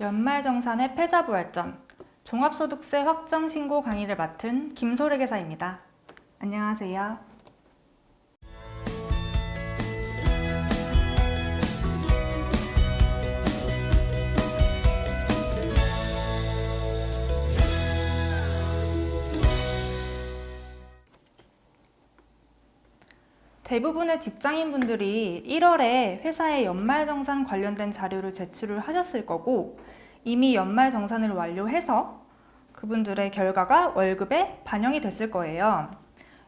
연말정산의 패자부활전 종합소득세 확정 신고 강의를 맡은 김소래 개사입니다. 안녕하세요. 대부분의 직장인분들이 1월에 회사에 연말정산 관련된 자료를 제출을 하셨을 거고 이미 연말 정산을 완료해서 그분들의 결과가 월급에 반영이 됐을 거예요.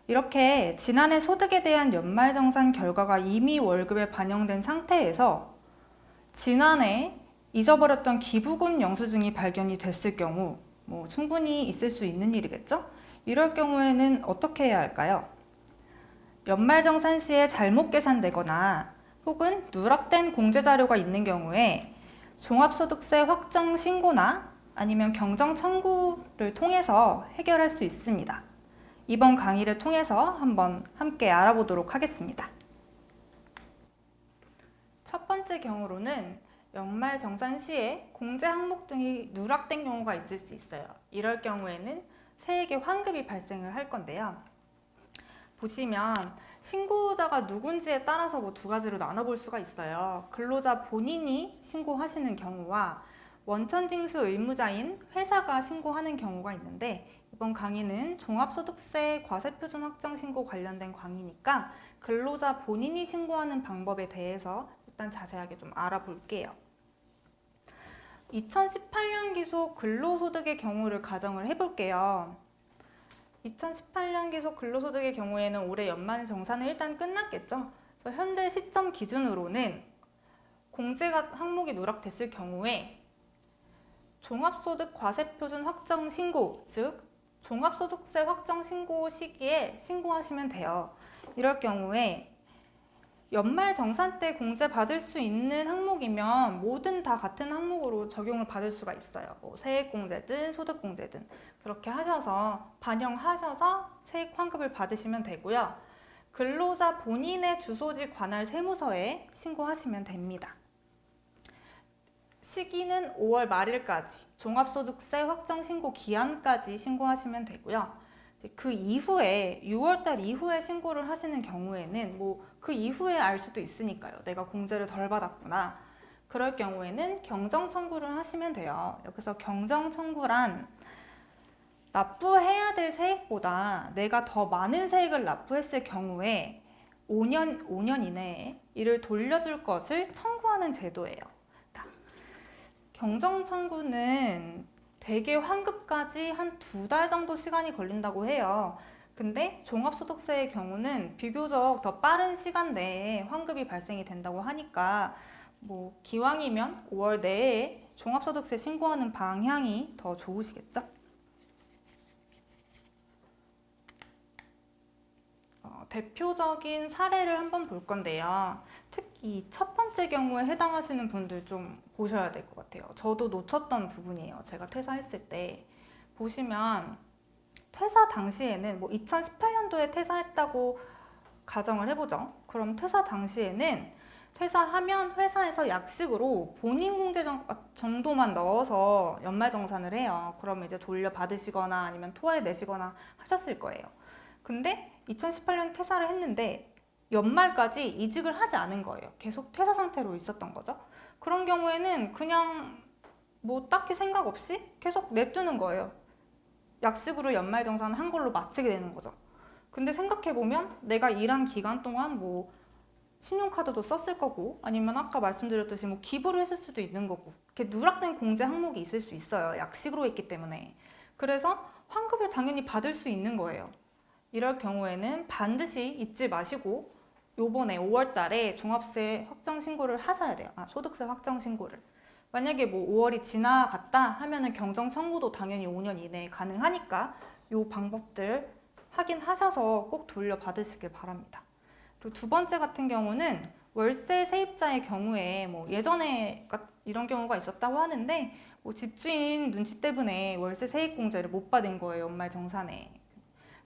이렇게 지난해 소득에 대한 연말 정산 결과가 이미 월급에 반영된 상태에서 지난해 잊어버렸던 기부금 영수증이 발견이 됐을 경우 뭐 충분히 있을 수 있는 일이겠죠? 이럴 경우에는 어떻게 해야 할까요? 연말정산 시에 잘못 계산되거나 혹은 누락된 공제 자료가 있는 경우에 종합소득세 확정 신고나 아니면 경정 청구를 통해서 해결할 수 있습니다. 이번 강의를 통해서 한번 함께 알아보도록 하겠습니다. 첫 번째 경우로는 연말 정산 시에 공제 항목 등이 누락된 경우가 있을 수 있어요. 이럴 경우에는 세액의 환급이 발생을 할 건데요. 보시면 신고자가 누군지에 따라서 뭐 두 가지로 나눠볼 수가 있어요. 근로자 본인이 신고하시는 경우와 원천징수 의무자인 회사가 신고하는 경우가 있는데 이번 강의는 종합소득세 과세표준 확정 신고 관련된 강의니까 근로자 본인이 신고하는 방법에 대해서 일단 자세하게 좀 알아볼게요. 2018년 기소 근로소득의 경우를 가정을 해볼게요. 2018년 기속 근로소득의 경우에는 올해 연말 정산은 일단 끝났겠죠. 그래서 현재 시점 기준으로는 공제가 항목이 누락됐을 경우에 종합소득 과세표준 확정 신고, 즉 종합소득세 확정 신고 시기에 신고하시면 돼요. 이럴 경우에 연말 정산 때 공제 받을 수 있는 항목이면 뭐든 다 같은 항목으로 적용을 받을 수가 있어요. 뭐 세액 공제든 소득 공제든 그렇게 하셔서 반영하셔서 세액 환급을 받으시면 되고요. 근로자 본인의 주소지 관할 세무서에 신고하시면 됩니다. 시기는 5월 말일까지 종합소득세 확정 신고 기한까지 신고하시면 되고요. 그 이후에 6월달 이후에 신고를 하시는 경우에는 뭐 그 이후에 알 수도 있으니까요. 내가 공제를 덜 받았구나. 그럴 경우에는 경정 청구를 하시면 돼요. 여기서 경정 청구란 납부해야 될 세액보다 내가 더 많은 세액을 납부했을 경우에 5년 5년 이내에 이를 돌려줄 것을 청구하는 제도예요. 자, 경정 청구는 대개 환급까지 한 두 달 정도 시간이 걸린다고 해요. 근데 종합소득세의 경우는 비교적 더 빠른 시간 내에 환급이 발생이 된다고 하니까 뭐 기왕이면 5월 내에 종합소득세 신고하는 방향이 더 좋으시겠죠? 어, 대표적인 사례를 한번 볼 건데요. 특히 첫 번째 경우에 해당하시는 분들 좀 보셔야 될 것 같아요. 저도 놓쳤던 부분이에요. 제가 퇴사했을 때 보시면 퇴사 당시에는 뭐 2018년도에 퇴사했다고 가정을 해보죠. 그럼 퇴사 당시에는 퇴사하면 회사에서 약식으로 본인 공제 정- 정도만 넣어서 연말정산을 해요. 그러면 이제 돌려받으시거나 아니면 토해 내시거나 하셨을 거예요. 근데 2018년 퇴사를 했는데 연말까지 이직을 하지 않은 거예요. 계속 퇴사 상태로 있었던 거죠. 그런 경우에는 그냥 뭐 딱히 생각 없이 계속 냅두는 거예요. 약식으로 연말정산을 한 걸로 마치게 되는 거죠. 근데 생각해보면 내가 일한 기간 동안 뭐 신용카드도 썼을 거고 아니면 아까 말씀드렸듯이 뭐 기부를 했을 수도 있는 거고 이렇게 누락된 공제 항목이 있을 수 있어요. 약식으로 했기 때문에. 그래서 환급을 당연히 받을 수 있는 거예요. 이럴 경우에는 반드시 잊지 마시고 요번에 5월 달에 종합세 확정 신고를 하셔야 돼요. 아, 소득세 확정 신고를. 만약에 뭐 5월이 지나갔다 하면은 경정 청구도 당연히 5년 이내에 가능하니까 요 방법들 확인하셔서 꼭 돌려받으시길 바랍니다. 그리고 두 번째 같은 경우는 월세 세입자의 경우에 뭐 예전에 가- 이런 경우가 있었다고 하는데 뭐 집주인 눈치 때문에 월세 세입 공제를 못 받은 거예요 연말 정산에.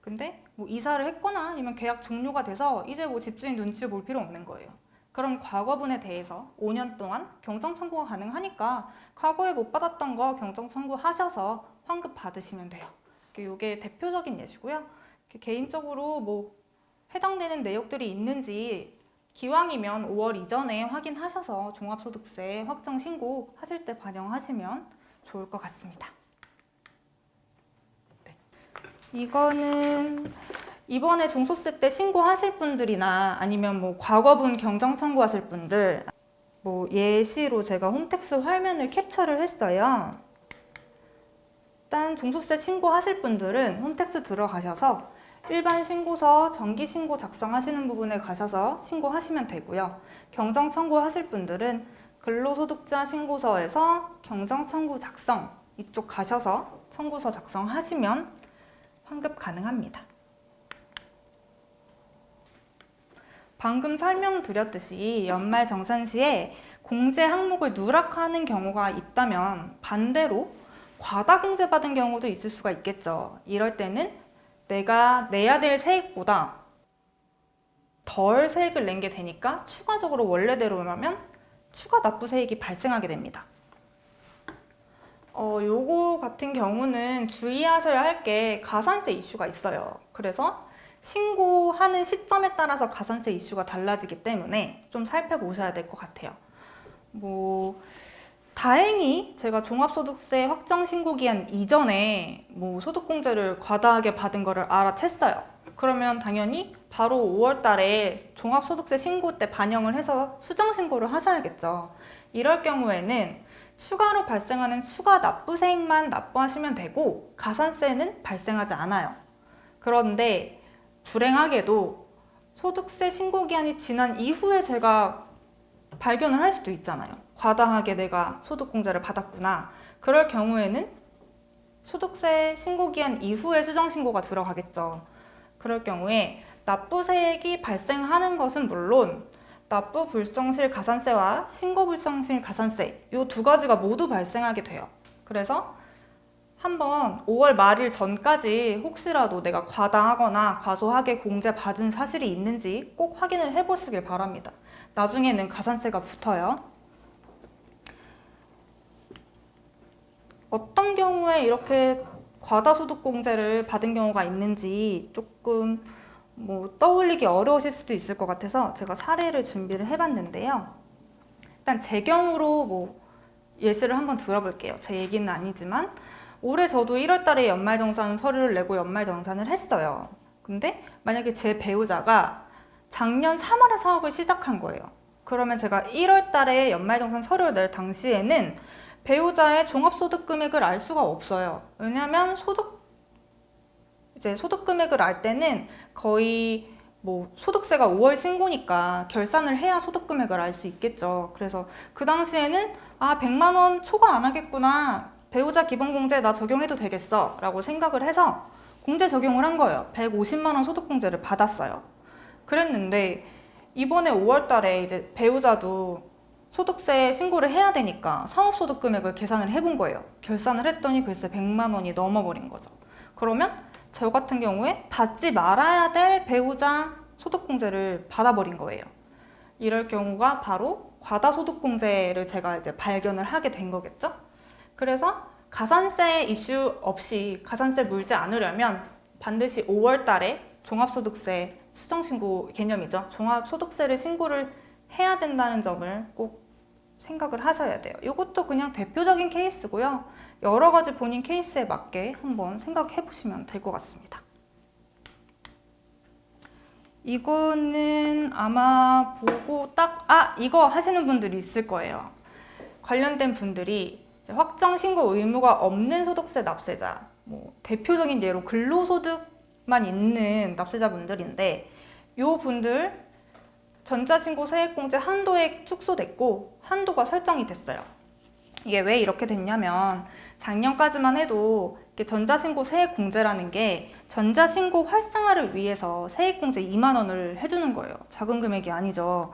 근데 뭐 이사를 했거나 아니면 계약 종료가 돼서 이제 뭐 집주인 눈치를 볼 필요 없는 거예요. 그럼 과거분에 대해서 5년 동안 경정 청구가 가능하니까 과거에 못 받았던 거 경정 청구하셔서 환급 받으시면 돼요. 이게 대표적인 예시고요. 개인적으로 뭐 해당되는 내역들이 있는지 기왕이면 5월 이전에 확인하셔서 종합소득세 확정 신고 하실 때 반영하시면 좋을 것 같습니다. 네. 이거는 이번에 종소 세 때 신고하실 분들이나 아니면 뭐 과거분 경정 청구하실 분들 뭐 예시로 제가 홈택스 화면을 캡처를 했어요. 일단 종소세 신고하실 분들은 홈택스 들어가셔서 일반 신고서 정기 신고 작성하시는 부분에 가셔서 신고하시면 되고요. 경정 청구하실 분들은 근로소득자 신고서에서 경정 청구 작성 이쪽 가셔서 청구서 작성하시면 환급 가능합니다. 방금 설명드렸듯이 연말 정산 시에 공제 항목을 누락하는 경우가 있다면 반대로 과다 공제 받은 경우도 있을 수가 있겠죠. 이럴 때는 내가 내야 될 세액보다 덜 세액을 낸 게 되니까 추가적으로 원래대로라면 추가 납부 세액이 발생하게 됩니다. 어, 요거 같은 경우는 주의하셔야 할 게 가산세 이슈가 있어요. 그래서 신고하는 시점에 따라서 가산세 이슈가 달라지기 때문에 좀 살펴보셔야 될 것 같아요. 뭐 다행히 제가 종합소득세 확정 신고 기한 이전에 뭐 소득공제를 과다하게 받은 거를 알아챘어요. 그러면 당연히 바로 5월 달에 종합소득세 신고 때 반영을 해서 수정 신고를 하셔야겠죠. 이럴 경우에는 추가로 발생하는 추가 납부세액만 납부하시면 되고 가산세는 발생하지 않아요. 그런데 불행하게도 소득세 신고 기한이 지난 이후에 제가 발견을 할 수도 있잖아요. 과다하게 내가 소득공제를 받았구나. 그럴 경우에는 소득세 신고 기한 이후에 수정 신고가 들어가겠죠. 그럴 경우에 납부세액이 발생하는 것은 물론 납부 불성실 가산세와 신고 불성실 가산세 이 두 가지가 모두 발생하게 돼요. 그래서 한번 5월 말일 전까지 혹시라도 내가 과다하거나 과소하게 공제 받은 사실이 있는지 꼭 확인을 해보시길 바랍니다. 나중에는 가산세가 붙어요. 어떤 경우에 이렇게 과다소득공제를 받은 경우가 있는지 조금 뭐 떠올리기 어려우실 수도 있을 것 같아서 제가 사례를 준비를 해봤는데요. 일단 제 경우로 뭐 예시를 한번 들어볼게요. 제 얘기는 아니지만 올해 저도 1월 달에 연말정산 서류를 내고 연말정산을 했어요. 근데 만약에 제 배우자가 작년 3월에 사업을 시작한 거예요. 그러면 제가 1월 달에 연말정산 서류를 낼 당시에는 배우자의 종합소득 금액을 알 수가 없어요. 왜냐하면 소득 이제 소득 금액을 알 때는 거의 뭐 소득세가 5월 신고니까 결산을 해야 소득 금액을 알 수 있겠죠. 그래서 그 당시에는 아 100만 원 초과 안 하겠구나. 배우자 기본 공제 나 적용해도 되겠어 라고 생각을 해서 공제 적용을 한 거예요. 150만 원 소득 공제를 받았어요. 그랬는데 이번에 5월 달에 이제 배우자도 소득세 신고를 해야 되니까 상업소득 금액을 계산을 해본 거예요. 결산을 했더니 글쎄 100만 원이 넘어버린 거죠. 그러면 저 같은 경우에 받지 말아야 될 배우자 소득공제를 받아버린 거예요. 이럴 경우가 바로 과다소득공제를 제가 이제 발견을 하게 된 거겠죠. 그래서 가산세 이슈 없이 가산세 물지 않으려면 반드시 5월 달에 종합소득세 수정신고 개념이죠. 종합소득세를 신고를 해야 된다는 점을 꼭 생각을 하셔야 돼요. 이것도 그냥 대표적인 케이스고요. 여러 가지 본인 케이스에 맞게 한번 생각해 보시면 될 것 같습니다. 이거는 아마 보고 딱, 아, 이거 하시는 분들이 있을 거예요. 관련된 분들이 확정 신고 의무가 없는 소득세 납세자, 뭐 대표적인 예로 근로소득만 있는 납세자분들인데, 요 분들 전자신고 세액공제 한도액 축소됐고 한도가 설정이 됐어요. 이게 왜 이렇게 됐냐면 작년까지만 해도 전자신고 세액공제라는 게 전자신고 활성화를 위해서 세액공제 2만 원을 해주는 거예요. 작은 금액이 아니죠.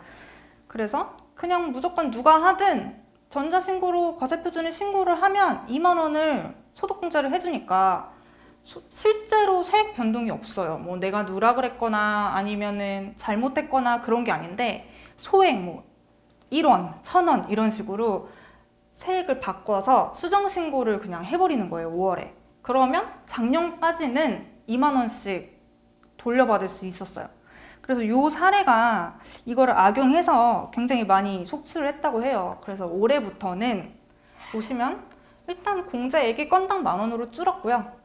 그래서 그냥 무조건 누가 하든 전자신고로 과세표준을 신고를 하면 2만 원을 소득공제를 해주니까 소- 실제로 세액 변동이 없어요. 뭐 내가 누락을 했거나 아니면은 잘못했거나 그런 게 아닌데 소액 뭐 1원, 1000원 이런 식으로 세액을 바꿔서 수정 신고를 그냥 해버리는 거예요. 5월에. 그러면 작년까지는 2만 원씩 돌려받을 수 있었어요. 그래서 요 사례가 이거를 악용해서 굉장히 많이 속출을 했다고 해요. 그래서 올해부터는 보시면 일단 공제액이 건당 만 원으로 줄었고요.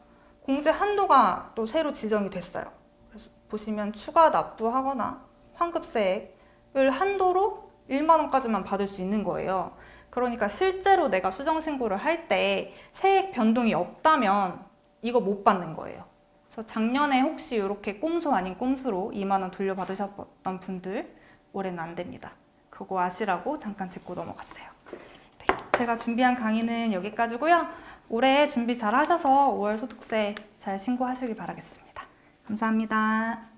공제 한도가 또 새로 지정이 됐어요. 그래서 보시면 추가 납부하거나 환급세액을 한도로 1만 원까지만 받을 수 있는 거예요. 그러니까 실제로 내가 수정 신고를 할 때 세액 변동이 없다면 이거 못 받는 거예요. 그래서 작년에 혹시 이렇게 꼼수 아닌 꼼수로 2만 원 돌려받으셨던 분들 올해는 안 됩니다. 그거 아시라고 잠깐 짚고 넘어갔어요. 네, 제가 준비한 강의는 여기까지고요. 올해 준비 잘 하셔서 5월 소득세 잘 신고하시길 바라겠습니다. 감사합니다.